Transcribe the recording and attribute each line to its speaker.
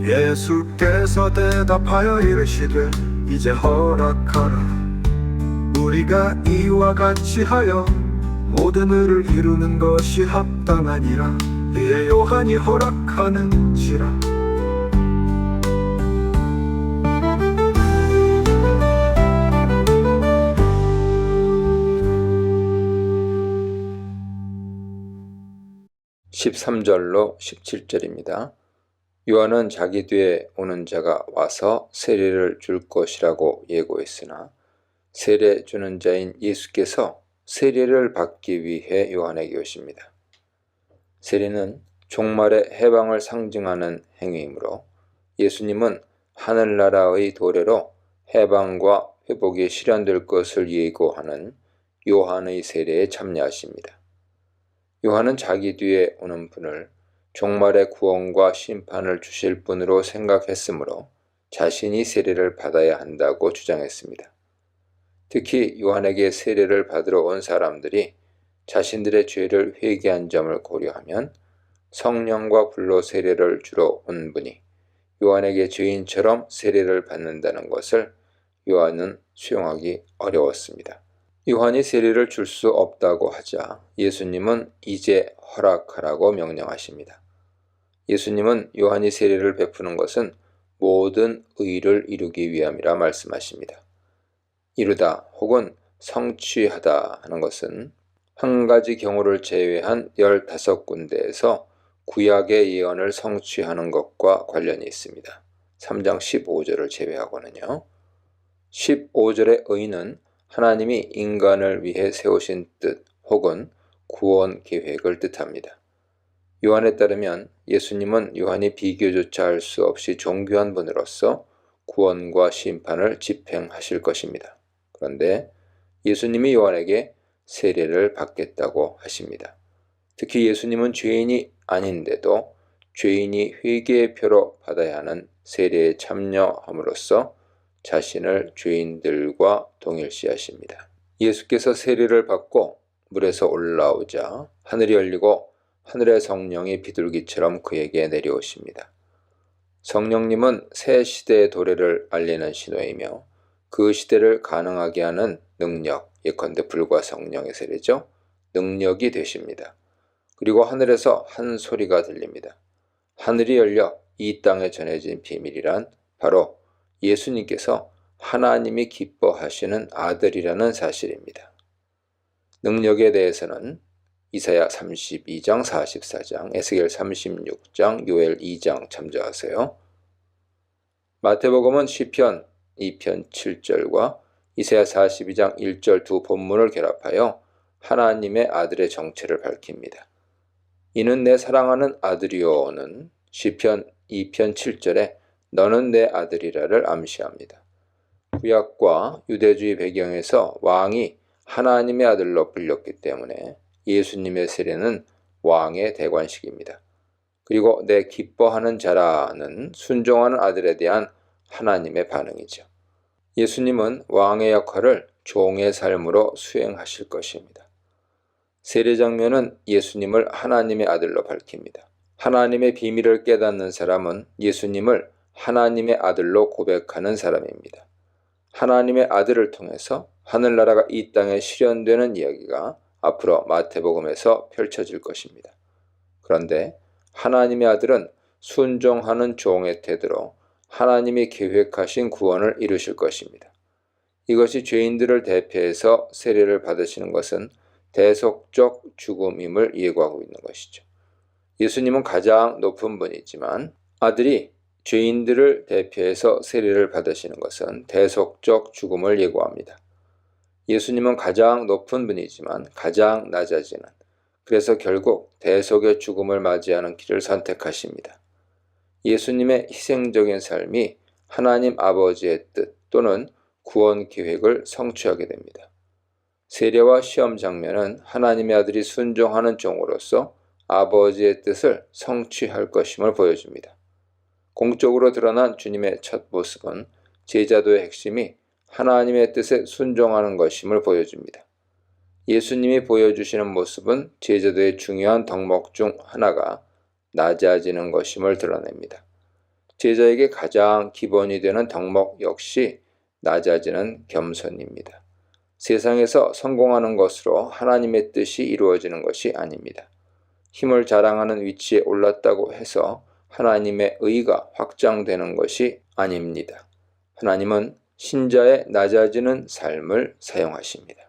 Speaker 1: 예수께서 대답하여 이르시되 이제 허락하라. 우리가 이와 같이 하여 모든 의를 이루는 것이 합당하니라. 이에 요한이 허락하는지라.
Speaker 2: 십삼 절로 17절입니다. 요한은 자기 뒤에 오는 자가 와서 세례를 줄 것이라고 예고했으나 세례 주는 자인 예수께서 세례를 받기 위해 요한에게 오십니다. 세례는 종말의 해방을 상징하는 행위이므로 예수님은 하늘나라의 도래로 해방과 회복이 실현될 것을 예고하는 요한의 세례에 참여하십니다. 요한은 자기 뒤에 오는 분을 종말의 구원과 심판을 주실 분으로 생각했으므로 자신이 세례를 받아야 한다고 주장했습니다. 특히 요한에게 세례를 받으러 온 사람들이 자신들의 죄를 회개한 점을 고려하면 성령과 불로 세례를 주러 온 분이 요한에게 죄인처럼 세례를 받는다는 것을 요한은 수용하기 어려웠습니다. 요한이 세례를 줄 수 없다고 하자 예수님은 이제 허락하라고 명령하십니다. 예수님은 요한이 세례를 베푸는 것은 모든 의를 이루기 위함이라 말씀하십니다. 이루다 혹은 성취하다 하는 것은 한 가지 경우를 제외한 15군데에서 구약의 예언을 성취하는 것과 관련이 있습니다. 3장 15절을 제외하고는요. 15절의 의는 하나님이 인간을 위해 세우신 뜻 혹은 구원 계획을 뜻합니다. 요한에 따르면 예수님은 요한이 비교조차 할 수 없이 존귀한 분으로서 구원과 심판을 집행하실 것입니다. 그런데 예수님이 요한에게 세례를 받겠다고 하십니다. 특히 예수님은 죄인이 아닌데도 죄인이 회개의 표로 받아야 하는 세례에 참여함으로써 자신을 죄인들과 동일시하십니다. 예수께서 세례를 받고 물에서 올라오자 하늘이 열리고 하늘의 성령이 비둘기처럼 그에게 내려오십니다. 성령님은 새 시대의 도래를 알리는 신호이며 그 시대를 가능하게 하는 능력, 예컨대 불과 성령의 세례죠. 능력이 되십니다. 그리고 하늘에서 한 소리가 들립니다. 하늘이 열려 이 땅에 전해진 비밀이란 바로 예수님께서 하나님이 기뻐하시는 아들이라는 사실입니다. 능력에 대해서는 이사야 32장 44장, 에스겔 36장, 요엘 2장 참조하세요. 마태복음은 시편 2편 7절과 이사야 42장 1절 두 본문을 결합하여 하나님의 아들의 정체를 밝힙니다. 이는 내 사랑하는 아들이오는 시편 2편 7절에 너는 내 아들이라를 암시합니다. 구약과 유대주의 배경에서 왕이 하나님의 아들로 불렸기 때문에 예수님의 세례는 왕의 대관식입니다. 그리고 내 기뻐하는 자라는 순종하는 아들에 대한 하나님의 반응이죠. 예수님은 왕의 역할을 종의 삶으로 수행하실 것입니다. 세례 장면은 예수님을 하나님의 아들로 밝힙니다. 하나님의 비밀을 깨닫는 사람은 예수님을 하나님의 아들로 고백하는 사람입니다. 하나님의 아들을 통해서 하늘나라가 이 땅에 실현되는 이야기가 앞으로 마태복음에서 펼쳐질 것입니다. 그런데 하나님의 아들은 순종하는 종의 태도로 하나님이 계획하신 구원을 이루실 것입니다. 이것이 죄인들을 대표해서 세례를 받으시는 것은 대속적 죽음임을 예고하고 있는 것이죠. 예수님은 가장 높은 분이지만 아들이 죄인들을 대표해서 세례를 받으시는 것은 대속적 죽음을 예고합니다. 예수님은 가장 높은 분이지만 가장 낮아지는 그래서 결국 대속의 죽음을 맞이하는 길을 선택하십니다. 예수님의 희생적인 삶이 하나님 아버지의 뜻 또는 구원 계획을 성취하게 됩니다. 세례와 시험 장면은 하나님의 아들이 순종하는 종으로서 아버지의 뜻을 성취할 것임을 보여줍니다. 공적으로 드러난 주님의 첫 모습은 제자도의 핵심이 하나님의 뜻에 순종하는 것임을 보여줍니다. 예수님이 보여주시는 모습은 제자도의 중요한 덕목 중 하나가 낮아지는 것임을 드러냅니다. 제자에게 가장 기본이 되는 덕목 역시 낮아지는 겸손입니다. 세상에서 성공하는 것으로 하나님의 뜻이 이루어지는 것이 아닙니다. 힘을 자랑하는 위치에 올랐다고 해서 하나님의 의가 확장되는 것이 아닙니다. 하나님은 신자의 낮아지는 삶을 사용하십니다.